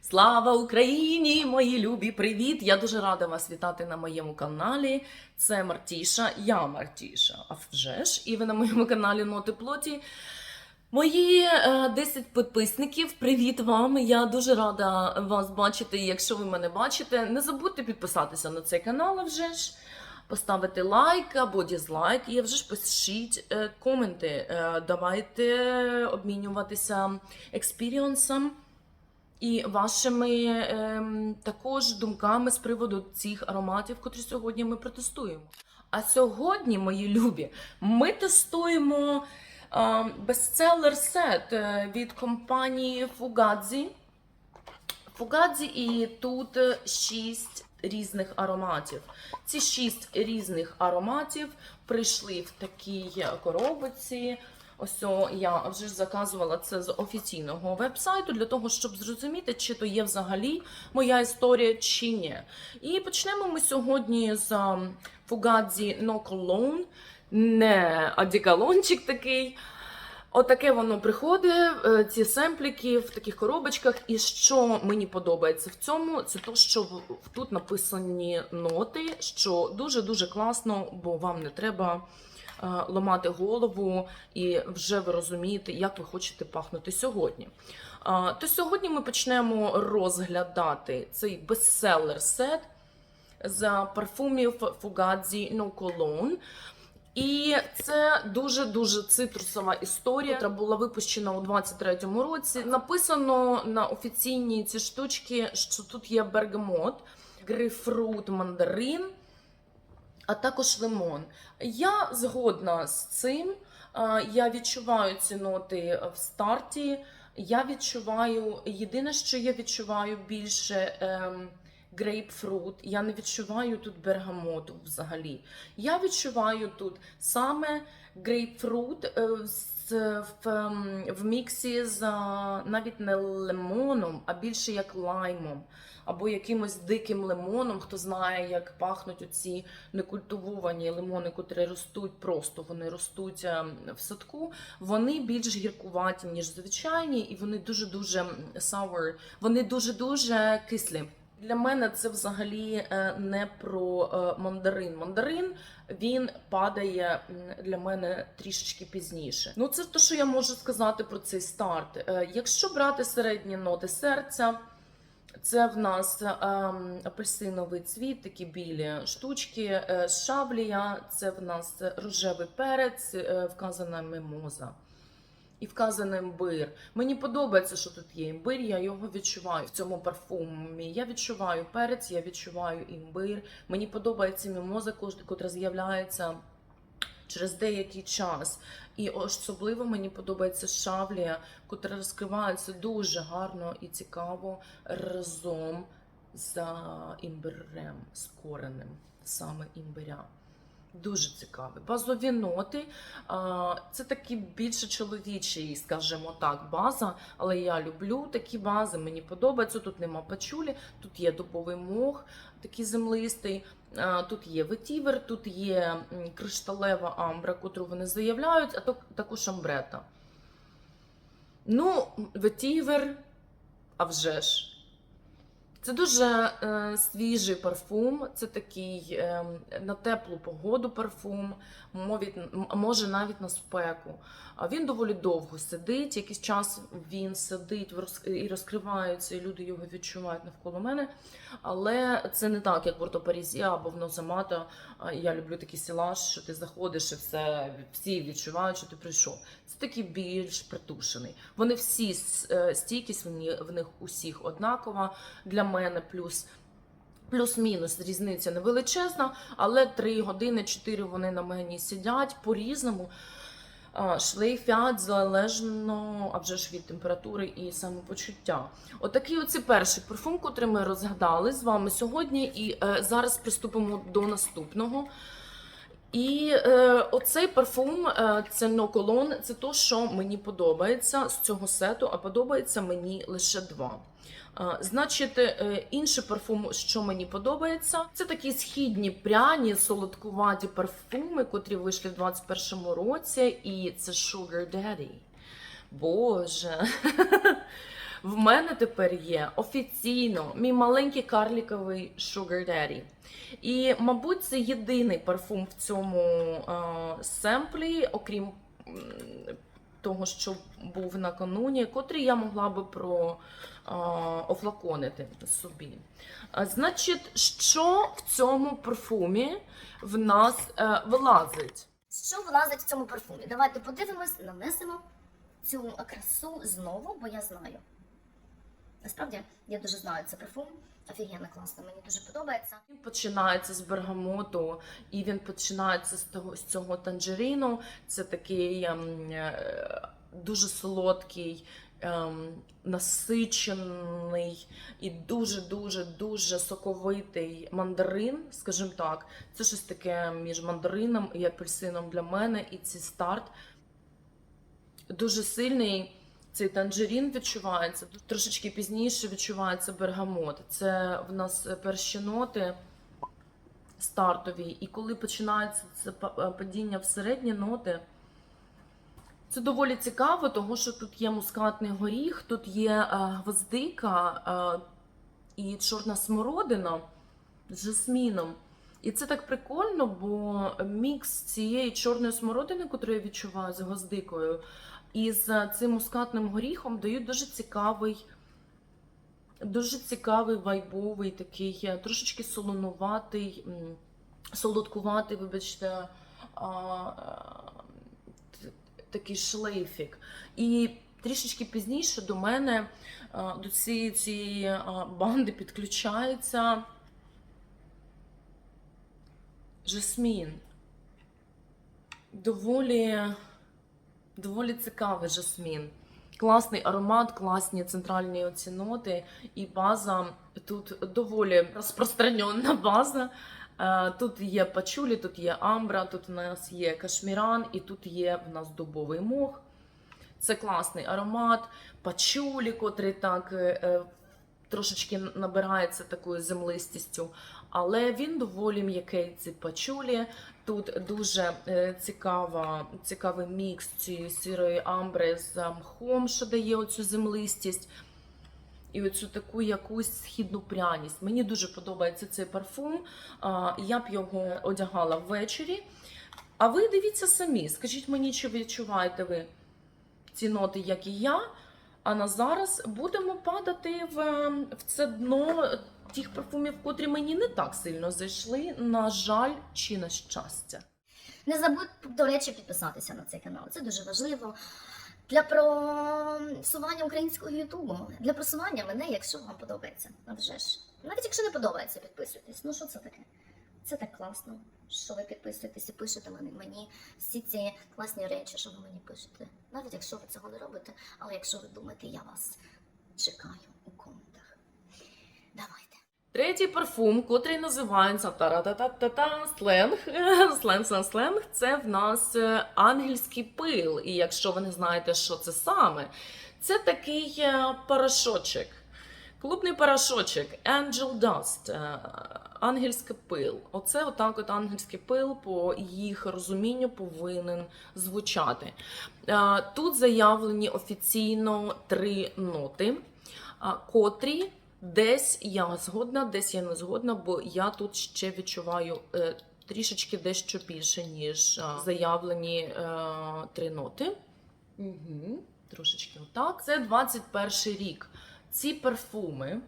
Слава Україні, мої любі! Привіт! Я дуже рада вас вітати на моєму каналі. Це Мартіша, я Мартіша. А вже ж, і ви на моєму каналі Ноти Плоті. Мої е, 10 підписників, привіт вам! Я дуже рада вас бачити. Якщо ви мене бачите, не забудьте підписатися на цей канал а вже ж. Поставити лайк або дізлайк, і вже ж пишіть е, коменти. Е, давайте обмінюватися експіріонсом і вашими ем, також думками з приводу цих ароматів, котрі сьогодні ми протестуємо. А сьогодні, мої любі, ми тестуємо ем, бестселер сет е, від компанії Fugazi. Fugazi і тут шість різних ароматів. Ці шість різних ароматів прийшли в такій коробці. Ось я вже заказувала це з офіційного вебсайту для того, щоб зрозуміти, чи то є взагалі моя історія, чи ні. І почнемо ми сьогодні з Fugazi No Cologne, не одеколончик такий. Отаке воно приходить, е, ці семпліки в таких коробочках. І що мені подобається в цьому, це то, що тут написані ноти, що дуже-дуже класно, бо вам не треба ламати голову, і вже ви розумієте, як ви хочете пахнути сьогодні. То сьогодні ми почнемо розглядати цей бестселер сет з парфумів Fugazi No Cologne. І це дуже дуже цитрусова історія, яка була випущена у 23-му році. Написано на офіційній ці штучки, що тут є бергамот, грейпфрут, мандарин, а також лимон. Я згодна з цим. Я відчуваю ці ноти в старті. Я відчуваю єдине, що я відчуваю більше. Ем, Грейпфрут, я не відчуваю тут бергамоту взагалі. Я відчуваю тут саме грейпфрут е, в, ем, в міксі з навіть не лимоном, а більше як лаймом, або якимось диким лимоном. Хто знає, як пахнуть оці некультивовані лимони, котрі ростуть просто, вони ростуть ем, в садку. Вони більш гіркуваті, ніж звичайні, і вони дуже-дуже sour, вони дуже-дуже кислі. Для мене це взагалі е, не про е, мандарин. Мандарин він падає для мене трішечки пізніше. Ну, це те, що я можу сказати про цей старт. Е, Якщо брати середні ноти серця, це в нас ем, апельсиновий цвіт, такі білі штучки, шаблія, це в нас рожевий перець, вказана мимоза. І вказаний імбир. Мені подобається, що тут є імбир, я його відчуваю в цьому парфумі. Я відчуваю перець, я відчуваю імбир. Мені подобається мімоза, котра з'являється через деякий час. І особливо мені подобається шавлія, котра розкривається дуже гарно і цікаво разом з імбирем, з коренем саме імбиря. Дуже цікаві. Базові ноти. Це такі більше чоловічі, скажімо так, база. Але я люблю такі бази. Мені подобається. Тут нема пачулі, тут є дубовий мох, такий землистий. Тут є ветівер, тут є кришталева амбра, котру вони заявляють, а також амбрета. Ну, ветівер, а вже ж. Це дуже е, свіжий парфум, це такий е, на теплу погоду парфум, може навіть на спеку. Він доволі довго сидить, якийсь час він сидить і розкривається, і люди його відчувають навколо мене. Але це не так, як в Ортопарізія або в Нозамата. Я люблю такий сілаж, що ти заходиш і все, всі відчувають, що ти прийшов. Це такий більш притушений. Вони всі е, стійкість в них усіх однакова для плюс. Плюс-мінус різниця невеличезна, але 3 години, 4 вони на мені сидять по-різному. а, Шлейфять залежно а вже ж від температури і самопочуття. Отакий оце перший парфум, котрий ми розгадали з вами сьогодні. І е, зараз приступимо до наступного. І е, оцей парфум, е, це Cologne, це то, що мені подобається з цього сету, а подобається мені лише два. Е, Значить, е, інший парфум, що мені подобається, це такі східні пряні, солодкуваті парфуми, котрі вийшли в 21-му році, і це Sugar Daddy. Боже. В мене тепер є офіційно мій маленький карліковий Sugar Daddy. І, мабуть, це єдиний парфум в цьому е, семплі, окрім того, що був накануні, котрий я могла би про е, офлаконити собі. А, Значить, що в цьому парфумі в нас е, вилазить? Що влазить в цьому парфумі? Давайте подивимось, нанесемо цю красу знову, бо я знаю. Насправді, я дуже знаю цей парфум. Офігенно класно, мені дуже подобається. Він починається з бергамоту, і він починається з того з цього танжеріну. Це такий ем, е, дуже солодкий, ем, насичений і дуже дуже дуже соковитий мандарин, скажімо так. Це щось таке між мандарином і апельсином для мене. І цей старт дуже сильний. Цей танжерін відчувається. Трошечки пізніше відчувається бергамот. Це в нас перші ноти стартові. І коли починається це падіння в середні ноти, це доволі цікаво, тому що тут є мускатний горіх, тут є е, гвоздика е, і чорна смородина з жасміном. І це так прикольно, бо мікс цієї чорної смородини, яку я відчуваю з гвоздикою, і з цим мускатним горіхом дають дуже цікавий, дуже цікавий вайбовий, такий е, трошечки солонуватий, солодкуватий, вибачте, е, такий шлейфік. І трішечки пізніше до мене а, до цієї, цієї банди підключається жасмін. Доволі доволі цікавий жасмін. Класний аромат, класні центральні оці ноти, і база тут доволі розпространена база. Е, Тут є пачулі, тут є амбра, тут у нас є кашміран, і тут є в нас дубовий мох. Це класний аромат, пачулі, котрий так е, е, трошечки набирається такою землистістю, але він доволі м'який, ці пачулі. Тут дуже е, цікава, цікавий мікс цієї сірої амбри з мхом, що дає оцю землистість. І оцю таку якусь східну пряність. Мені дуже подобається цей парфум. Я б його одягала ввечері. А ви дивіться самі, скажіть мені, чи відчуваєте ви ці ноти, як і я. А на зараз будемо падати в, в це дно тих парфумів, котрі мені не так сильно зайшли. На жаль, чи на щастя. Не забудь, до речі, підписатися на цей канал. Це дуже важливо для просування українського ютубу. Для просування мене, якщо вам подобається. А ж. Навіть якщо не подобається, підписуйтесь. Ну що це таке? Це так класно, що ви підписуєтесь і пишете мені, всі ці класні речі, що ви мені пишете. Навіть якщо ви цього не робите, але якщо ви думаєте, я вас чекаю у коментах. Давайте. Третій парфум, котрий називається та-ра-та-та-та-та, сленг, сленг, сленг, сленг, це в нас е, ангельський пил. І якщо ви не знаєте, що це саме, це такий е, порошочок. Клубний порошочок Angel Dust, е, ангельський пил. Оце отак от ангельський пил, по їх розумінню, повинен звучати. Е, Тут заявлені офіційно три ноти, котрі десь я згодна, десь я не згодна, бо я тут ще відчуваю е, трішечки дещо більше, ніж е, заявлені е, три ноти. Угу. Трошечки отак. Це 21 рік. Ці парфуми,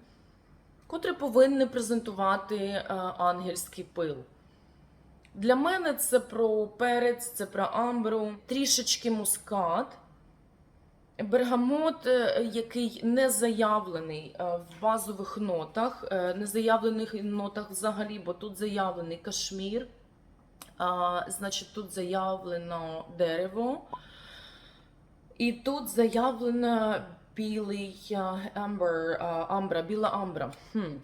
котрі повинні презентувати е, ангельський пил. Для мене це про перець, це про амбру, трішечки мускат. Бергамот, е, який не заявлений е, в базових нотах, не заявлених нотах взагалі, бо тут заявлений кашмір, а, значить, тут заявлено дерево, і тут заявлено білий е, амбер, е, амбра, біла амбра. Хм.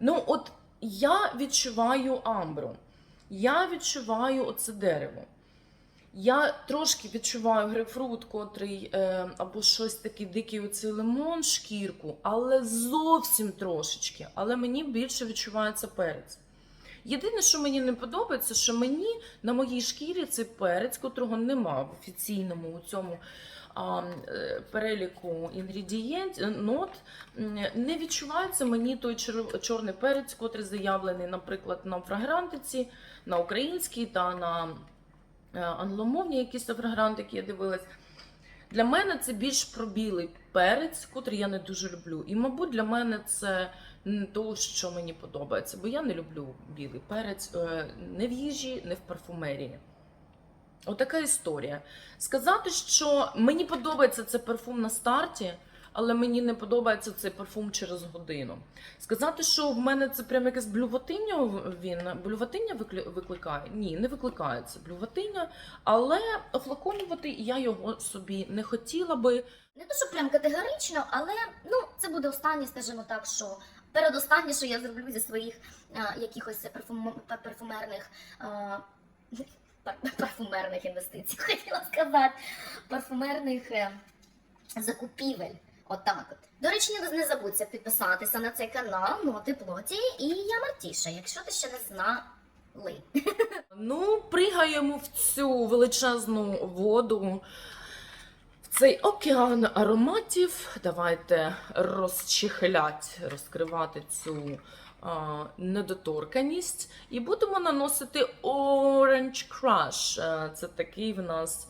Ну, от я відчуваю амбру. Я відчуваю оце дерево. Я трошки відчуваю грейпфрут, котрий е, або щось такий дикий оцей лимон, шкірку, але зовсім трошечки. Але мені більше відчувається перець. Єдине, що мені не подобається, що мені на моїй шкірі цей перець, котрого нема в офіційному у цьому переліку інгредієнтів, нот, не відчувається мені той чорний перець, котрий заявлений, наприклад, на фрагрантиці, на українській та на е, англомовні якісь фрагранти, які я дивилась. Для мене це більш про білий перець, котрий я не дуже люблю. І, мабуть, для мене це не то, що мені подобається, бо я не люблю білий перець е, не в їжі, не в парфумерії. Отака історія. Сказати, що мені подобається цей парфум на старті, але мені не подобається цей парфум через годину. Сказати, що в мене це прям якесь блюватиння він блюватиння викликає? Ні, не викликає це блюватиння, але офлаконювати я його собі не хотіла би. Не дуже прям категорично, але ну це буде останнє, скажімо так, що передостаннє, що я зроблю зі своїх а, якихось парфум, парфумерних. А, пар- парфумерних інвестицій, хотіла сказати, парфумерних е, закупівель. Отак от. До речі, не, забудься підписатися на цей канал Ноти Плоті і я Мартіша, якщо ти ще не знали. Ну, пригаємо в цю величезну воду, в цей океан ароматів. Давайте розчехлять, розкривати цю недоторканість. І будемо наносити Orange Crush. Е, Це такий в нас.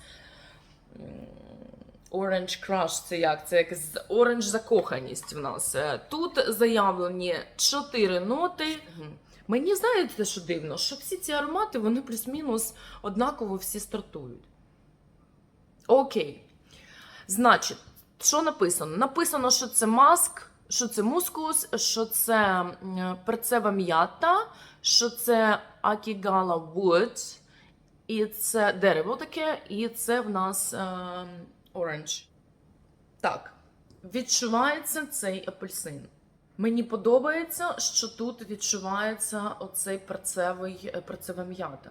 Orange Crush це як? Це якась оранж закоханість в нас. Е, Тут заявлені чотири ноти. Мені знаєте, що дивно, що всі ці аромати вони плюс-мінус однаково всі стартують. Окей. Значить, що написано? Написано, що це маск, що це мускус, що це перцева м'ята, що це акігала wood, і це дерево таке, і це в нас оранж. Так, відчувається цей апельсин. Мені подобається, що тут відчувається оцей перцевий, е, перцева м'ята.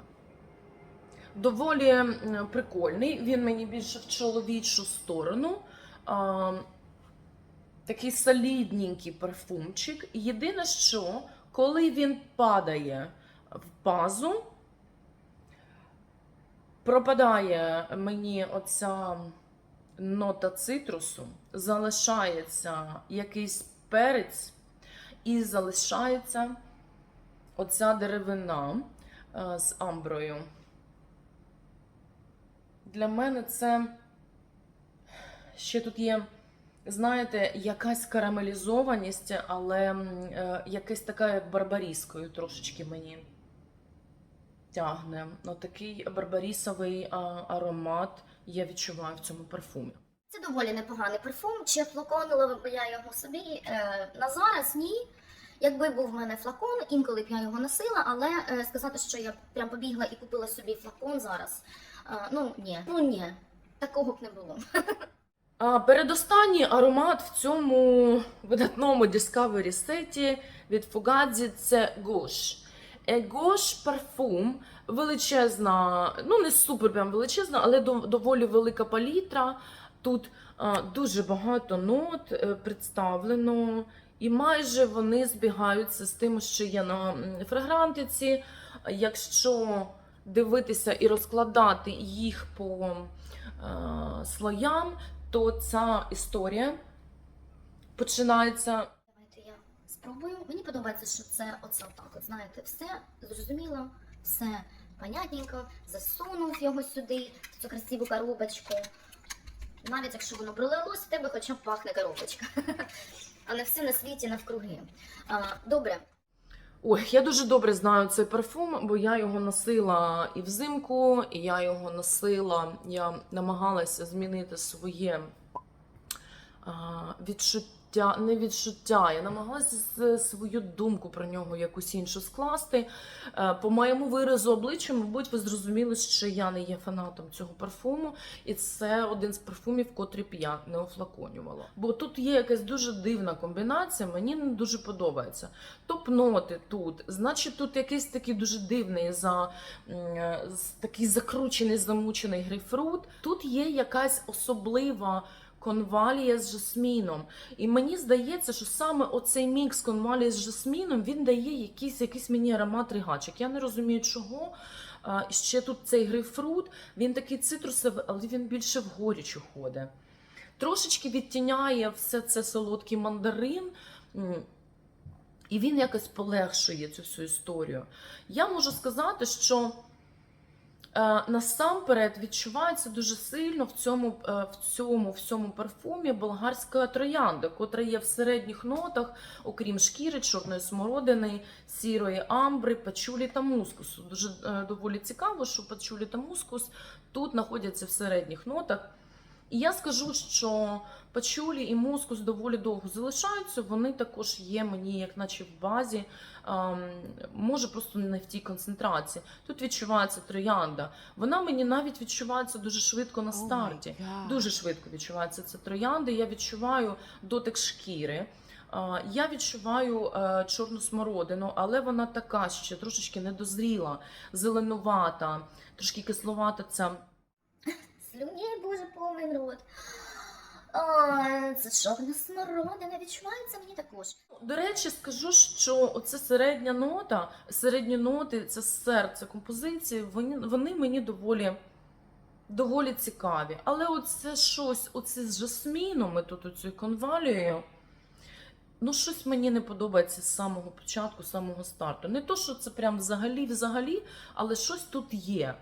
Доволі прикольний. Він мені більше в чоловічу сторону. Такий солідненький парфумчик. Єдине, що коли він падає в базу, пропадає мені оця нота цитрусу, залишається якийсь перець, і залишається оця деревина е, з амброю. Для мене це ще тут є, знаєте, якась карамелізованість, але е, якась така, як барбаріскою трошечки мені тягне. Ну, такий барбарісовий аромат я відчуваю в цьому парфумі. Це доволі непоганий парфум. Чи флаконила б я його собі? Е, на зараз ні. Якби був в мене флакон, інколи б я його носила, але е, сказати, що я прям побігла і купила собі флакон зараз. Ну ні, ну ні, такого б не було. А передостанній аромат в цьому видатному Discovery сеті від Fugazi – це Гош. Гош парфум величезна, ну не супер прям величезна, але доволі велика палітра. Тут а, дуже багато нот е, представлено, і майже вони збігаються з тим, що є на фрагрантиці. Якщо дивитися і розкладати їх по е, слоям, то ця історія починається. Давайте я спробую. Мені подобається, що це оце отак. От знаєте, все зрозуміло, все понятненько. Засунув його сюди, в цю красиву коробочку. Навіть якщо воно пролилось, в тебе хоча б пахне коробочка. А не все на світі навкруги. А, добре, Ой, я дуже добре знаю цей парфум, бо я його носила і взимку, і я його носила. Я намагалася змінити своє а, відчуття, не відчуття. Я намагалася свою думку про нього якусь іншу скласти. Е, По моєму виразу обличчя, мабуть, ви зрозуміли, що я не є фанатом цього парфуму, і це один з парфумів, котрий б я не офлаконювала. Бо тут є якась дуже дивна комбінація, мені не дуже подобається. Топ-ноти тут, значить, тут якийсь такий дуже дивний за такий закручений, замучений грейпфрут. Тут є якась особлива конвалія з жасміном. І мені здається, що саме оцей мікс конвалії з жасміном він дає якийсь, якийсь мені аромат ригачик. Я не розумію, чого. А, ще тут цей грейпфрут, він такий цитрусовий, але він більше в горіч уходить. Трошечки відтіняє все це солодкий мандарин. І він якось полегшує цю всю історію. Я можу сказати, що насамперед відчувається дуже сильно в цьому, е, в цьому, в цьому парфумі болгарська троянда, котра є в середніх нотах, окрім шкіри, чорної смородини, сірої амбри, пачулі та мускусу. Дуже е, доволі цікаво, що пачулі та мускус тут знаходяться в середніх нотах. І я скажу, що пачулі і мускус доволі довго залишаються. Вони також є мені, як наче в базі, ем, може просто не в тій концентрації. Тут відчувається троянда. Вона мені навіть відчувається дуже швидко на старті. Дуже швидко відчувається ця троянда. Я відчуваю дотик шкіри. Я відчуваю е, чорну смородину, але вона така ще трошечки недозріла, зеленувата, трошки кисловата ця. Слюні, боже, повний рот. А, це чорна смородина, відчувається мені також. До речі, скажу, що оце середня нота, середні ноти, це серце композиції, вони, вони мені доволі, доволі цікаві. Але оце щось, оце з жасміном, і тут оцю конвалією, ну щось мені не подобається з самого початку, з самого старту. Не то, що це прям взагалі-взагалі, але щось тут є.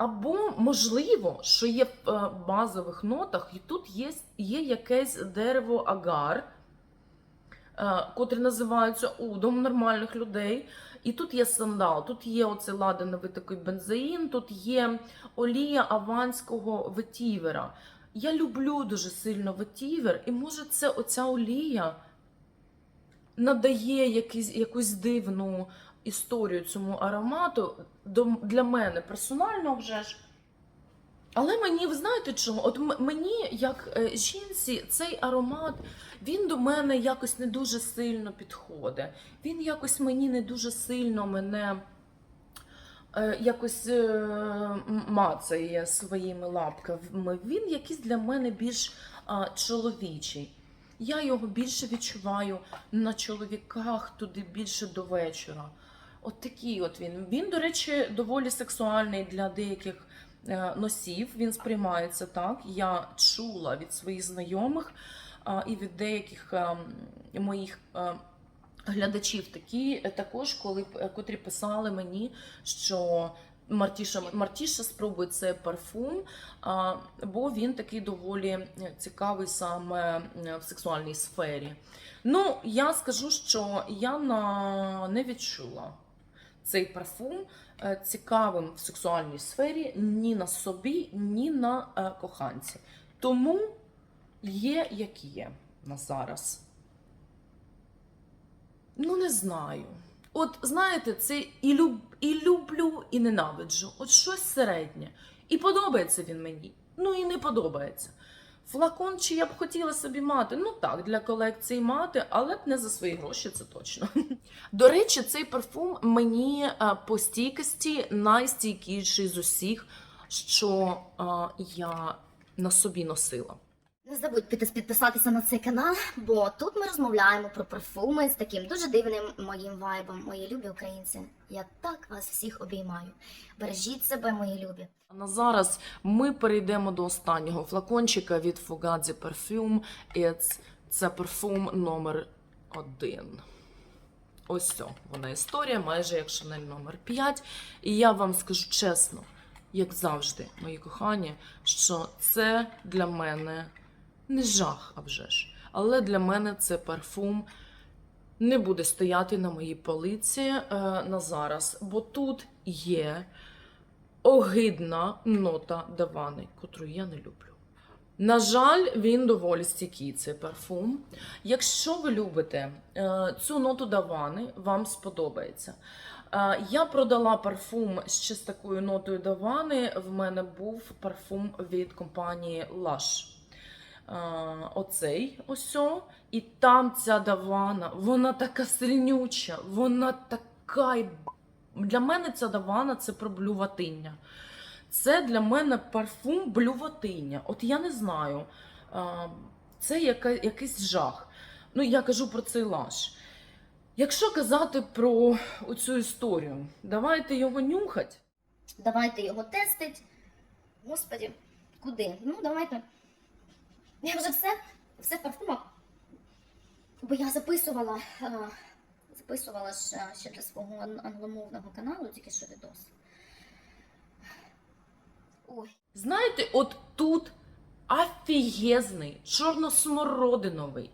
Або, можливо, що є в е, базових нотах, і тут є, є якесь дерево агар, е, котрі називаються удом нормальних людей. І тут є сандал, тут є оцей ладановий такий бензоїн, тут є олія аванського ветівера. Я люблю дуже сильно ветівер, і може це оця олія надає якийсь, якусь дивну історію цьому аромату для мене персонально вже ж. Але мені, ви знаєте чого? От мені, як е, жінці, цей аромат, він до мене якось не дуже сильно підходить. Він якось мені не дуже сильно мене е, якось е, мацає своїми лапками. Він якийсь для мене більш чоловічий. Я його більше відчуваю на чоловіках туди більше до вечора. От такий от він. Він, до речі, доволі сексуальний для деяких е, носів. Він сприймається так. Я чула від своїх знайомих і від деяких е, моїх. е, Глядачів такі е, також, коли котрі писали мені, що Мартіша Мартіша спробує цей парфум, а, бо він такий доволі цікавий саме в сексуальній сфері. Ну, я скажу, що я на... не відчула цей парфум е, цікавим в сексуальній сфері ні на собі, ні на е, коханці. Тому є, як є на зараз. Ну, не знаю. От знаєте, це і, люб, і люблю, і ненавиджу. От щось середнє. І подобається він мені. Ну і не подобається. Флакон, чи я б хотіла собі мати? Ну так, для колекції мати, але б не за свої гроші, це точно. До речі, цей парфум мені е, по стійкості найстійкіший з усіх, що е, я на собі носила. Не забудь піти підписатися на цей канал, бо тут ми розмовляємо про парфуми з таким дуже дивним моїм вайбом. Мої любі українці. Я так вас всіх обіймаю. Бережіть себе, мої любі. А На зараз ми перейдемо до останнього флакончика від Fugazi Perfume. Це парфум номер один. Ось вона історія, майже як Шанель номер 5. І я вам скажу чесно, як завжди, мої кохані, що це для мене не жах, а вже ж. Але для мене це парфум не буде стояти на моїй полиці е, на зараз, бо тут є огидна нота Давани, котру я не люблю. На жаль, він доволі стійкий, цей парфум. Якщо ви любите е, цю ноту Давани, вам сподобається. Е, я продала парфум ще з такою нотою Давани. В мене був парфум від компанії Lush. Оцей ось. І там ця Давана, вона така сильнюча, вона така. Для мене ця Давана це про блюватиння. Це для мене парфум блюватиння. От я не знаю. це яка, якийсь жах. Ну, я кажу про цей лаш. Якщо казати про цю історію, давайте його нюхати. Давайте його тестить. Господі, куди? Ну, давайте. Я вже все, все в парфумах. Бо я записувала, записувала ще, для свого англомовного каналу, тільки що відос. Ой, Знаєте, от тут офігезний, чорносмородиновий,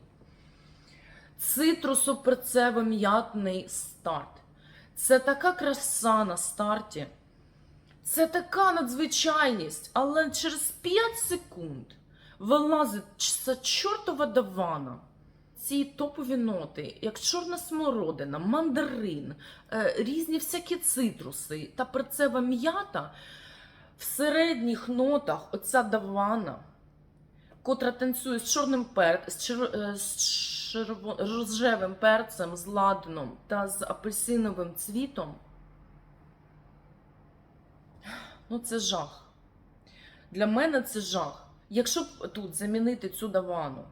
цитрусоперцево-м'ятний старт. Це така краса на старті. Це така надзвичайність, але через 5 секунд вилазить ця чортова давана. Ці топові ноти, як чорна смородина, мандарин, е, різні всякі цитруси та перцева м'ята, в середніх нотах оця давана, котра танцює з чорним пер... з, чер... е, з черво... рожевим перцем, з ладаном та з апельсиновим цвітом. Ну, це жах. Для мене це жах. Якщо б тут замінити цю давану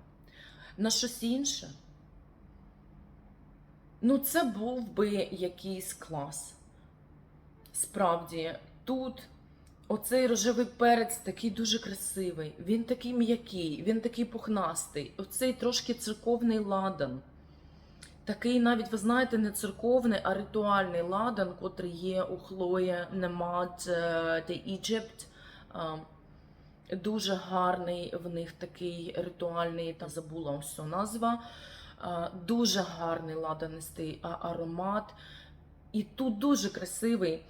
на щось інше, ну це був би якийсь клас. Справді, тут оцей рожевий перець такий дуже красивий, він такий м'який, він такий пухнастий. Оцей трошки церковний ладан. Такий навіть, ви знаєте, не церковний, а ритуальний ладан, котрий є у Хлоє Немад The Egypt. Дуже гарний в них такий ритуальний, та забула ось назва. Дуже гарний ладанистий аромат. І тут дуже красивий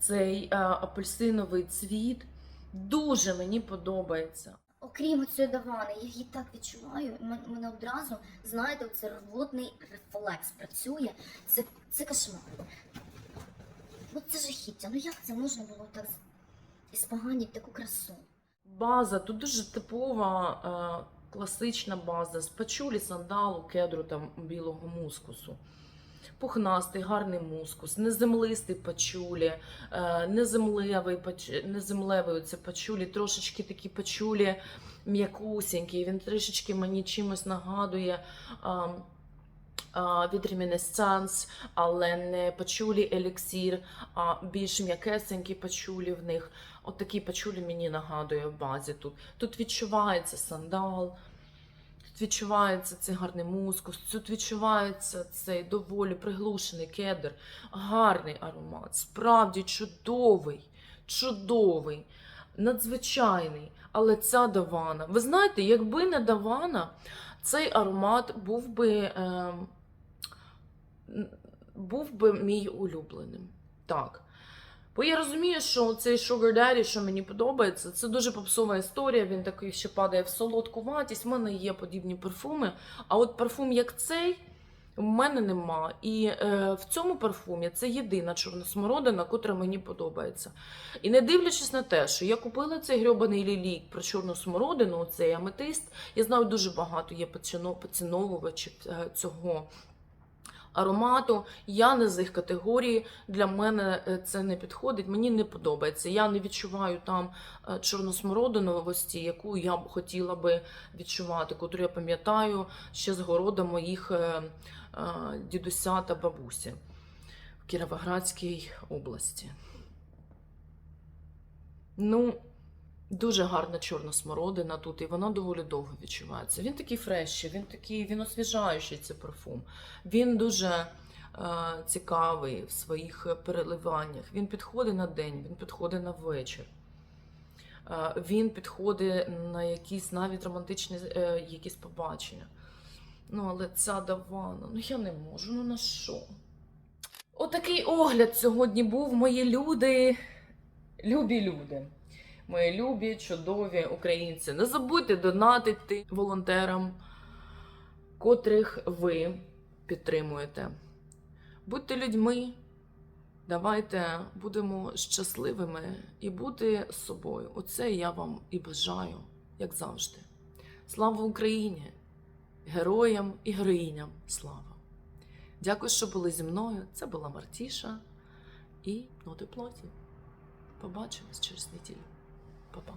цей апельсиновий цвіт. Дуже мені подобається. окрім цієї давани, я її так відчуваю. Мене одразу, знаєте, це рвотний рефлекс працює. Це, це кошмар. Ну це жахіття. Ну як це можна було так іспоганити таку красу? База тут дуже типова е, класична база з пачулі, сандалу, кедру та білого мускусу. Пухнастий, гарний мускус, неземлистий пачулі, е, неземлевий, неземлевий оце пачулі, трошечки такі пачулі м'якусінькі. Він трішечки мені чимось нагадує. А, від ремінесцанс, але не пачулі еліксір, а більш м'якесенькі пачулі в них. От такі пачулі мені нагадує в базі тут. Тут відчувається сандал, тут відчувається цей гарний мускус, тут відчувається цей доволі приглушений кедр, гарний аромат, справді чудовий, чудовий, надзвичайний. Але ця давана, ви знаєте, якби не давана, цей аромат був би, е, був би мій улюбленим. Так. Бо я розумію, що цей Sugar Daddy, що мені подобається, це дуже попсова історія. Він такий ще падає в солодку ватість. В мене є подібні парфуми. А от парфум, як цей, в мене нема. І е, в цьому парфумі це єдина чорна смородина, котра мені подобається. І не дивлячись на те, що я купила цей грьобаний лілік про чорну смородину, цей аметист, я знаю дуже багато є поціновувачів е, цього аромату. Я не з їх категорії. Для мене е, це не підходить. Мені не подобається. Я не відчуваю там е, чорносмородиновості, яку я б хотіла би відчувати, котру я пам'ятаю ще з города моїх е, дідуся та бабусі в Кіровоградській області. Ну, дуже гарна чорна смородина тут, і вона доволі довго відчувається. Він такий фреші, він такий, він освіжаючий цей парфум. Він дуже е, цікавий в своїх переливаннях. Він підходить на день, він підходить на вечір. Е, він підходить на якісь навіть романтичні е, якісь побачення. Ну, але ця давана, ну я не можу, ну на що? Отакий огляд сьогодні був. Мої люди, любі люди. Мої любі, чудові українці. Не забудьте донатити волонтерам, котрих ви підтримуєте. Будьте людьми, давайте будемо щасливими і бути собою. Оце я вам і бажаю, як завжди. Слава Україні! Героям і героїням слава! Дякую, що були зі мною. Це була Мартіша і ноти плоті. Побачимось через неділю. 不崩